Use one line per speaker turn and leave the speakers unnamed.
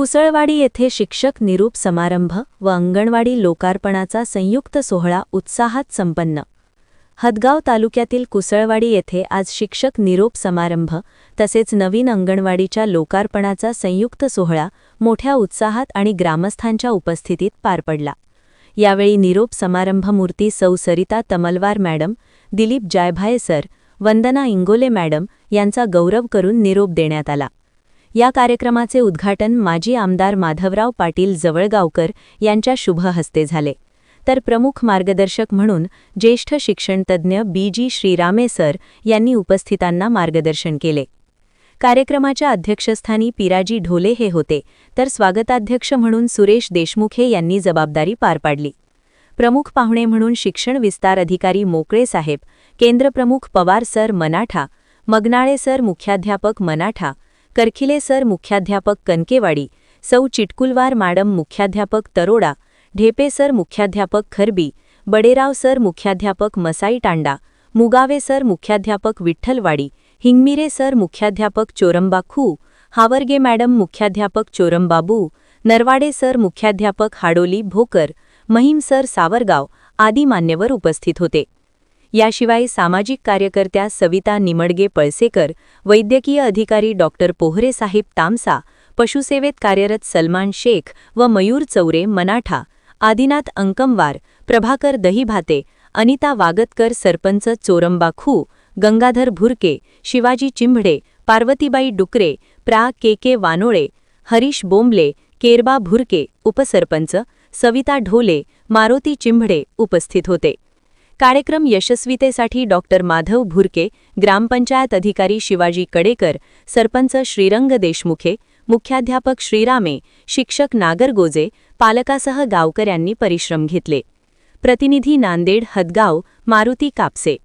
कुसळवाडी येथे शिक्षक निरूप समारंभ व अंगणवाडी लोकार्पणाचा संयुक्त सोहळा उत्साहात संपन्न. हदगाव तालुक्यातील कुसळवाडी येथे आज शिक्षक निरोप समारंभ तसेच नवीन अंगणवाडीच्या लोकार्पणाचा संयुक्त सोहळा मोठ्या उत्साहात आणि ग्रामस्थांच्या उपस्थितीत पार पडला. यावेळी निरोप समारंभ मूर्ती सौ Sarita Tamalwar madam Dilip Jaybhaye sir Vandana Ingole madam यांचा गौरव करून निरोप देण्यात आला. या कार्यक्रमाचे उद्घाटन माजी आमदार माधवराव पाटील जवळगावकर यांच्या शुभ हस्ते झाले. तर प्रमुख मार्गदर्शक म्हणून ज्येष्ठ शिक्षणतज्ज्ञ बी जी श्रीरामे सर यांनी उपस्थितांना मार्गदर्शन केले. कार्यक्रमाच्या अध्यक्षस्थानी पिराजी ढोले हे होते तर स्वागताध्यक्ष म्हणून सुरेश देशमुखे यांनी जबाबदारी पार पाडली. प्रमुख पाहुणे म्हणून शिक्षण विस्तार अधिकारी मोकळे साहेब केंद्रप्रमुख पवार सर मनाठा मगनाळे सर मुख्याध्यापक मनाठा तरखिले सर मुख्याध्यापक कनकेवाडी सौ चिटकुलवार मॅडम मुख्याध्यापक तरोडा ढेपे सर मुख्याध्यापक खरबी बडेराव सर मुख्याध्यापक मसाई टांडा मुगावे सर मुख्याध्यापक विठ्ठलवाडी हिंगमिरे सर मुख्याध्यापक चोरंबा खू हावर्गे मॅडम मुख्याध्यापक चोरंबाबू नरवाडे सर मुख्याध्यापक हाडोली भोकर महिम सर सावरगाव आदी मान्यवर उपस्थित होते. याशिवाय सामाजिक कार्यकर्त्या सविता निमडगे पळसेकर वैद्यकीय अधिकारी डॉक्टर पोहरेसाहेब तामसा पशुसेवेत कार्यरत सलमान शेख व मयूर चौरे मनाठा आदिनाथ अंकमवार प्रभाकर दहीभाते अनिता वागतकर सरपंच चोरंबा खू गंगाधर भुरके शिवाजी चिंभडे पार्वतीबाई डुकरे प्रा. के. के. वानोळे हरीश बोंबले केरबा भुरके उपसरपंच सविता ढोले मारोती चिंभडे उपस्थित होते. कार्यक्रम यशस्वीतेसाठी डॉक्टर माधव भुरके ग्रामपंचायत अधिकारी शिवाजी कडेकर सरपंच श्रीरंग देशमुखे मुख्याध्यापक श्रीरामे शिक्षक नागर गोजे पालकासह गावकऱ्यांनी परिश्रम घेतले. प्रतिनिधी नांदेड हदगाव मारुती कापसे.